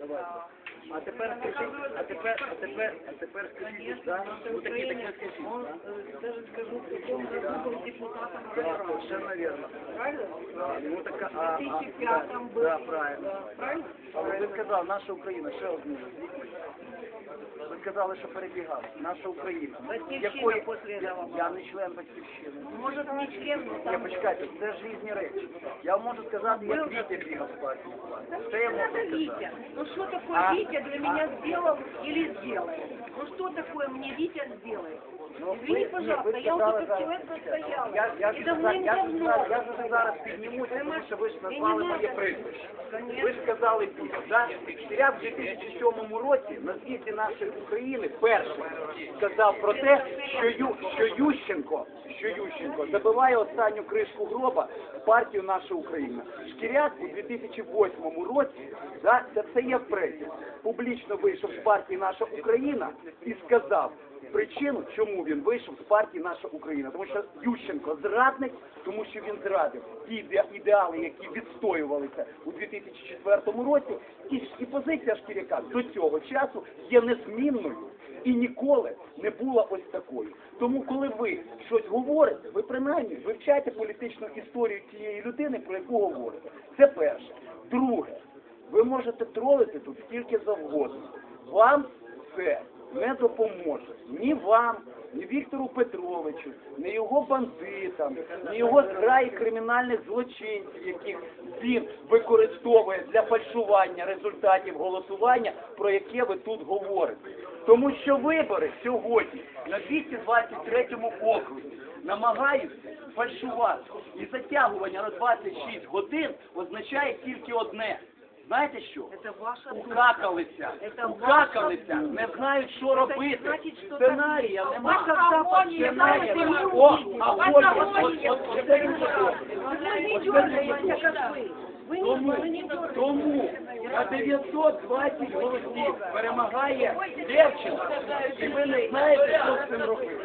Давайте. А тепер скажіть, а тепер, а тепер, а тепер скажіть, да? Ну такі такі скажіть, Он, да? э, даже скажу, в каком году был депутатом Да, Федерации. совершенно верно. Правильно? Правильно. Ну так, а, В а, 2005 был. да, правильно. Да, правильно? Але ви сказали, наша Україна, ще одну. Сказали, що перебігав. Наша Україна. Батьківщина після я, я не член батьківщини. Может, не член, там... Ні, почекайте, це ж різні речі. Я вам можу сказати, як Вітя бігав в класі. Це я можу сказати. Витя. Ну що такое А- Витя для меня зробив или сделает? Ну что такое мне Витя сделает? Ну, Извини, пожалуйста, я уже как человек простояла. Я, я, И ж зараз- я, ж зараз- піднімуся, тому що ви ж назвали моє прізвище. Ви ж сказали Вітя, да? Я в 2007 році на світі нашої України перший сказав про те, що, Ю, що Ющенко, що Ющенко забиває останню кришку гроба в партію наша Україна. Шкіряк у 2008 році, да, це все є в пресі, публічно вийшов з партії наша Україна і сказав, причину, чому він вийшов з партії наша Україна. Тому що Ющенко зрадник, тому що він зрадив ті ідеали, які відстоювалися у 2004 році, і, і позиція Шкіряка до цього часу є незмінною і ніколи не була ось такою. Тому, коли ви щось говорите, ви принаймні вивчайте політичну історію тієї людини, про яку говорите. Це перше. Друге, ви можете тролити тут скільки завгодно. Вам це не допоможе ні вам, ні Віктору Петровичу, ні його бандитам, ні його зграї кримінальних злочинців, яких він використовує для фальшування результатів голосування, про яке ви тут говорите. Тому що вибори сьогодні на 223 окрузі намагаються фальшувати. І затягування на 26 годин означає тільки одне. Знаєте що? Это ваша Укакалися, Це укакалися, ваша не знають, що Це робити. значить, що Сценарія так- немає. Ваша агонія, Сценарія ваша немає. агонія. О, агонія, Ваша от- агонія. от- от це він зробив. Вы не От це він дергаете, зробив. как вы. Вы не, Тому, вы не дергаете. тому на 920 голосів перемагає Левченко, і ви не знаєте, що з цим робити.